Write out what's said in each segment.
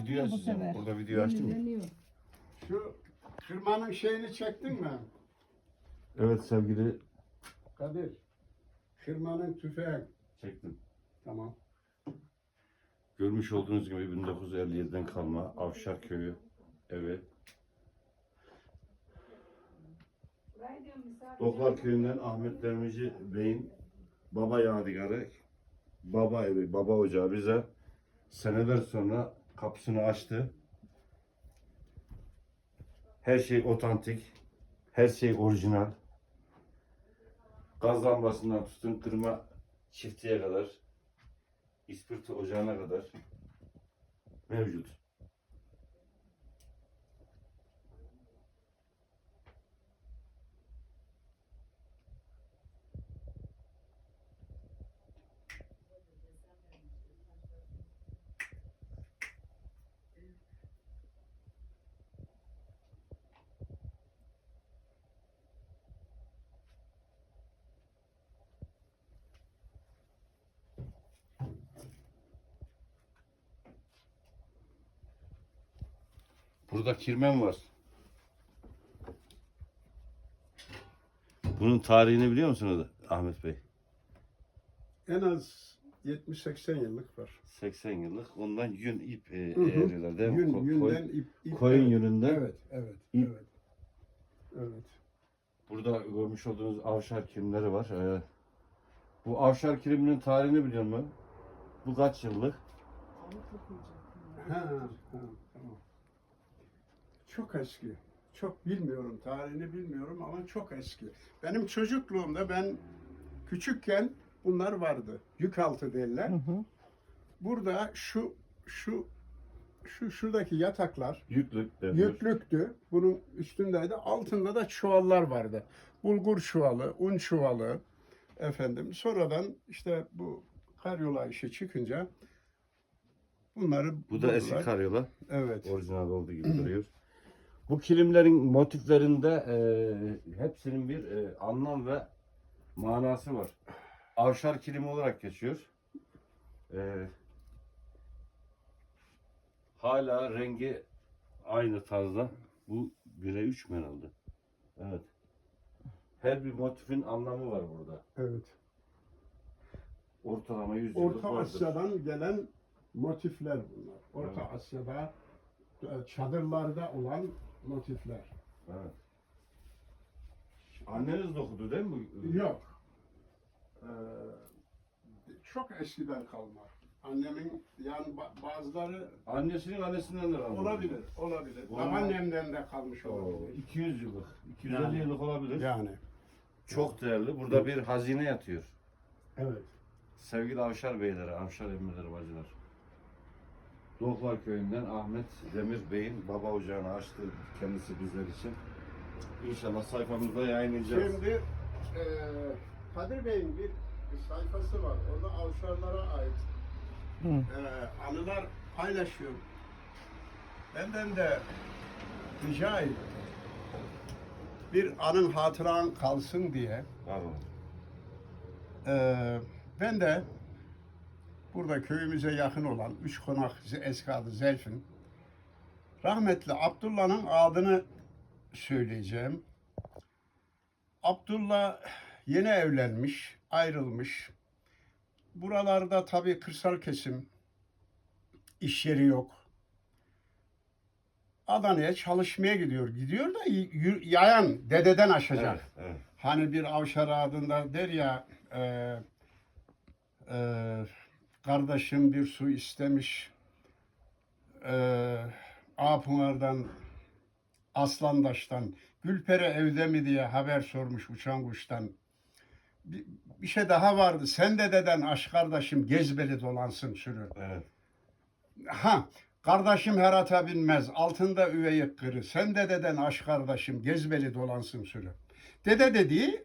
yapıyor bu açacağım. sefer. Burada video açtım mı? Yenileniyor. Şu kırmanın şeyini çektin mi? Evet sevgili Kadir. Kırmanın tüfeği. çektim. Tamam. Görmüş olduğunuz gibi 1957'den kalma Avşar Köyü evi. Doklar Köyü'nden Ahmet Demirci Bey'in baba yadigarı, baba evi, baba ocağı bize seneler sonra kapısını açtı. Her şey otantik, her şey orijinal. Gaz lambasından tutun kırma çiftliğe kadar, ispirto ocağına kadar mevcut. Burada kirmen var. Bunun tarihini biliyor musunuz Ahmet Bey? En az 70-80 yıllık var. 80 yıllık. Ondan yün ip e, Hı değil mi? Yün, Ko- yünden koyun- ip, ip. koyun evet. yününden Evet, evet, ip. evet. Evet. Burada görmüş olduğunuz avşar kilimleri var. Ee, bu avşar kiliminin tarihini biliyor musun? Bu kaç yıllık? Ha, ha. Çok eski. Çok bilmiyorum, tarihini bilmiyorum ama çok eski. Benim çocukluğumda ben küçükken bunlar vardı. Yükaltı derler. Hı hı. Burada şu şu şu şuradaki yataklar Yüklük deniyor. yüklüktü. Bunun üstündeydi. Altında da çuvallar vardı. Bulgur çuvalı, un çuvalı. Efendim sonradan işte bu karyola işi çıkınca bunları Bu da eski buldular. karyola. Evet. Orijinal olduğu gibi duruyor. Bu kilimlerin motiflerinde e, hepsinin bir e, anlam ve manası var. Avşar kilimi olarak geçiyor. E, hala rengi aynı tarzda. Bu 1'e 3 mü herhalde? Evet. Her bir motifin anlamı var burada. Evet. Ortalama 100 yıllık Orta vardır. Asya'dan gelen motifler bunlar. Orta Evet. Asya'da e, çadırlarda olan motifler. Evet. Anneniz dokudu değil mi? Yok. Ee, çok eskiden kalma. Annemin yani ba- bazıları Annesinin annesinden de kaldı. olabilir, olabilir. Olmaz. Babaannemden de kalmış Oo, olabilir. 200 yıllık, 250 Yani. yıllık olabilir. Yani. Çok değerli. Burada bir hazine yatıyor. Evet. Sevgili Avşar Beyleri, Avşar emmileri, bacılar. Doğuklar Köyü'nden Ahmet Demir Bey'in baba ocağını açtı kendisi bizler için. İnşallah sayfamızda yayınlayacağız. Şimdi e, Kadir Bey'in bir, bir sayfası var. Orada avşarlara ait Hı. e, anılar paylaşıyor. Benden de rica edin. Bir anın hatıran kalsın diye Pardon. e, ben de burada köyümüze yakın olan Üç Konak eski adı Zelf'in rahmetli Abdullah'ın adını söyleyeceğim. Abdullah yeni evlenmiş, ayrılmış. Buralarda tabii kırsal kesim, iş yeri yok. Adana'ya çalışmaya gidiyor. Gidiyor da yayan, dededen aşacak. Evet, evet. Hani bir avşar adında der ya e, e, kardeşim bir su istemiş e, Apınar'dan Aslandaş'tan Gülpere evde mi diye haber sormuş uçan kuştan. Bir, bir şey daha vardı. Sen de deden aşk kardeşim gezbeli dolansın sürür. evet. Ha, kardeşim herata binmez, altında üveyik kırı. Sen de deden aşk kardeşim, gezbeli dolansın sürü. Dede dediği,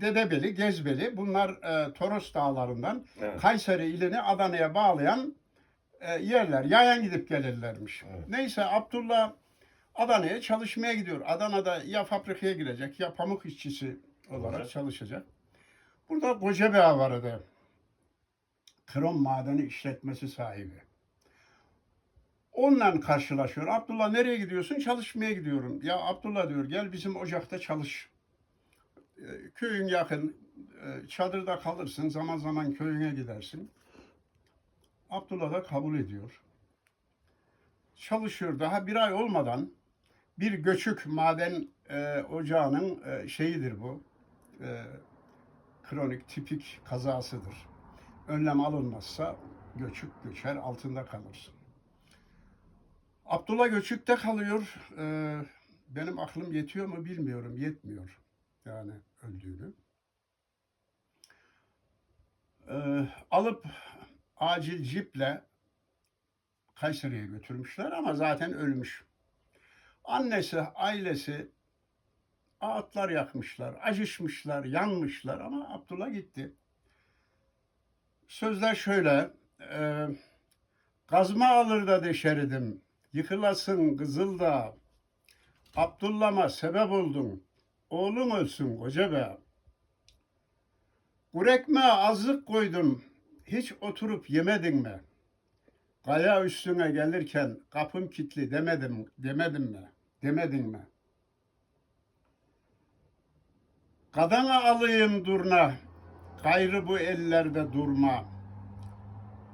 Dedebeli, Gezbeli, bunlar e, Toros dağlarından Evet. Kayseri ilini Adana'ya bağlayan e, yerler. Yayan gidip gelirlermiş. Evet. Neyse Abdullah Adana'ya çalışmaya gidiyor. Adana'da ya fabrikaya girecek ya pamuk işçisi olarak Olacak. çalışacak. Burada koca bir ağa vardı. Krom madeni işletmesi sahibi. Onunla karşılaşıyor. Abdullah nereye gidiyorsun? Çalışmaya gidiyorum. Ya Abdullah diyor gel bizim ocakta çalış. Ee, Köyün yakın. e, Çadırda kalırsın. Zaman zaman köyüne gidersin. Abdullah da kabul ediyor. Çalışıyor. Daha bir ay olmadan bir göçük maden e, ocağının e, şeyidir bu. E, kronik, tipik kazasıdır. Önlem alınmazsa göçük göçer, altında kalırsın. Abdullah göçükte kalıyor. Ee, benim aklım yetiyor mu bilmiyorum. Yetmiyor. Yani öldüğünü. Ee, alıp acil ciple Kayseri'ye götürmüşler ama zaten ölmüş. Annesi, ailesi ağıtlar yakmışlar, acışmışlar, yanmışlar ama Abdullah gitti. Sözler şöyle, e, Kazma alır da deşeridim. Yıkılasın Kızıldağ. Abdullah'ma sebep oldun. Oğlum ölsün koca be. Kurekme azlık koydum. Hiç oturup yemedin mi? Kaya üstüne gelirken kapım kilitli demedim, demedim mi? Demedin mi? Kadana alayım durna. Gayrı bu ellerde durma.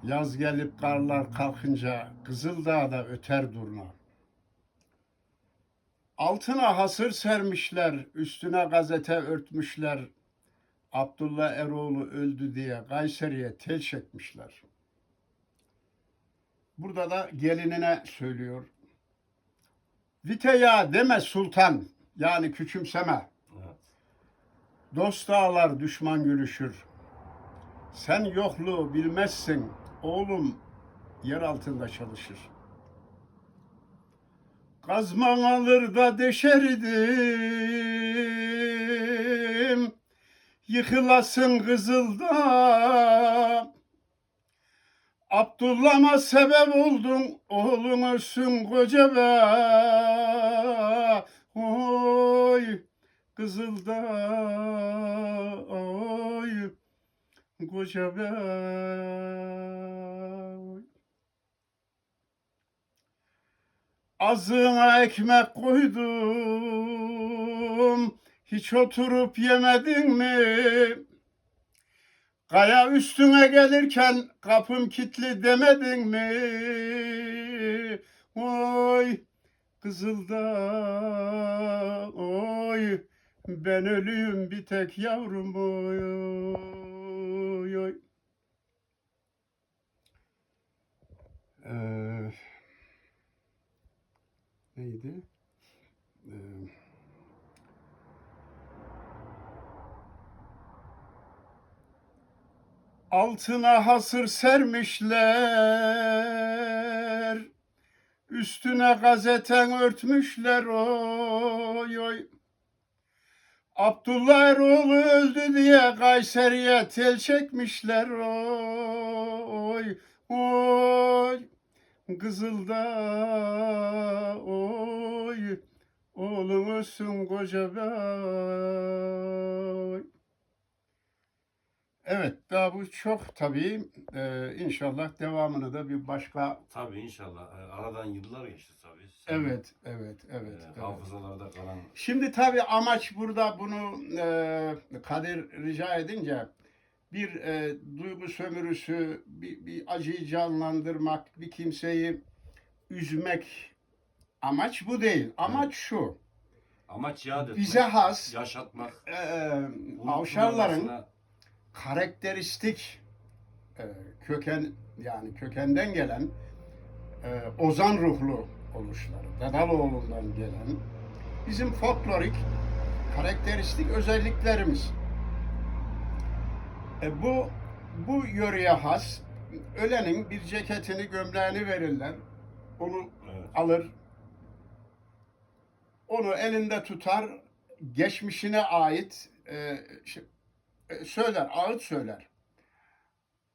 Yaz gelip karlar kalkınca Kızıldağ'da öter durna. Altına hasır sermişler, üstüne gazete örtmüşler. Abdullah Eroğlu öldü diye Kayseri'ye tel çekmişler. Burada da gelinine söylüyor. Viteya deme sultan, yani küçümseme. Evet. Dost ağlar düşman gülüşür. Sen yokluğu bilmezsin. Oğlum yer altında çalışır. Kazman alır da deşeridim. Yıkılasın kızılda. Abdullah'ma sebep oldun. Oğlum ölsün koca be. Oy. Kızılda oy koca bey. Azına ekmek koydum, hiç oturup yemedin mi? Kaya üstüne gelirken kapım kilitli demedin mi? Oy Kızılda oy ben ölüyüm bir tek yavrum oy oy oy. Neydi? Ee, altına hasır sermişler. Üstüne gazeten örtmüşler oy oy. Abdullah Eroğlu öldü diye Kayseri'ye tel çekmişler oy oy. Kızılda oy. Oğlum ölsün koca bey. Evet daha bu çok tabii. Ee, inşallah devamını da bir başka Tabii inşallah. Ee, Aradan yıllar geçti tabii. Senin, Evet, evet, evet. e, evet. Hafızalarda kalan. Şimdi tabii amaç burada bunu e, Kadir rica edince bir e, duygu sömürüsü, bir, bir acıyı canlandırmak, bir kimseyi üzmek amaç bu değil. Amaç şu. Amaç yad etmek. Bize has Yaşatmak. e, e, Avşarların karakteristik e, köken yani kökenden gelen e, ozan ruhlu oluşları, Dadaloğlu'ndan gelen bizim folklorik karakteristik özelliklerimiz. E, bu bu yöreye has ölenin bir ceketini, gömleğini verirler. Onu Evet. alır. Onu elinde tutar. Geçmişine ait e, şey- e, söyler, ağıt söyler.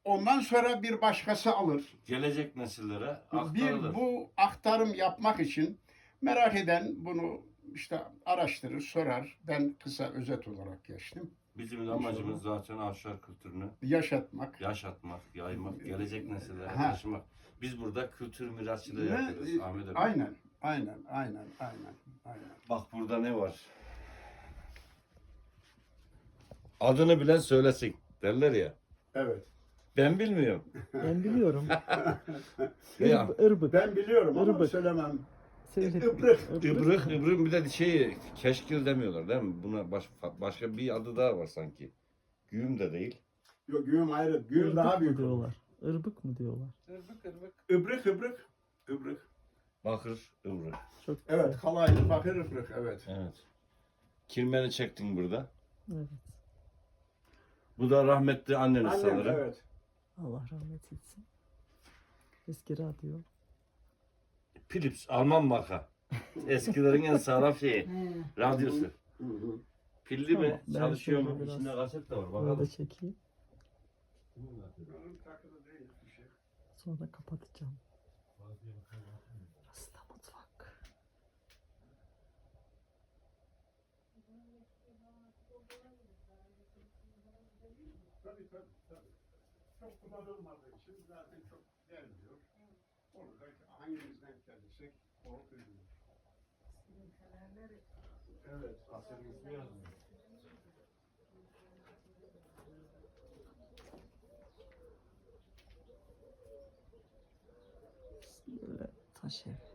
Ondan sonra bir başkası alır. Gelecek nesillere Bir aktarılır. bu aktarım yapmak için merak eden bunu işte araştırır, sorar. Ben kısa özet olarak geçtim. Bizim de amacımız zaten avşar kültürünü Yaşatmak. yaşatmak, yaymak, gelecek nesillere Ha. taşımak. Biz burada kültür mirasçılığı Ne? yapıyoruz Ahmet abi. Aynen, aynen, aynen, aynen, aynen. Bak burada ne var? Adını bilen söylesin derler ya. Evet. Ben bilmiyorum. Ben biliyorum. Ya, Irb, ırbık. Ben biliyorum ama Irbık. söylemem. Ibrık. İbrık, İbrık bir de şey keşkil demiyorlar değil mi? Buna baş, başka bir adı daha var sanki. Güğüm de değil. Yok güğüm ayrı. Güğüm Irbık daha büyük. diyorlar? Irbık mı diyorlar? Ibrık, ıbrık. Ibrık. Bakır, ıbrık. Çok. Evet, kalaylı bakır ıbrık, evet. Evet. Kirmeni çektin burada. Evet. Bu da rahmetli anneniz Annem, sanırım. evet. Allah rahmet etsin. Eski radyo. Philips, Alman marka. Eskilerin en sağlam şeyi. Radyosu. Hı hı. Pilli Tamam, mi? ben Çalışıyor şöyle mu? biraz- İçinde kaset de var. Bunu Bakalım. çekeyim. Şey. Sonra kapatacağım. Burası da mutfak. Tabii tabii tabii. Çok kullanılmadığı için zaten çok gelmiyor. Onu da hangimiz denk gelirsek o ürün. Evet. Aserin ismi yazmıyor. Böyle taş ev.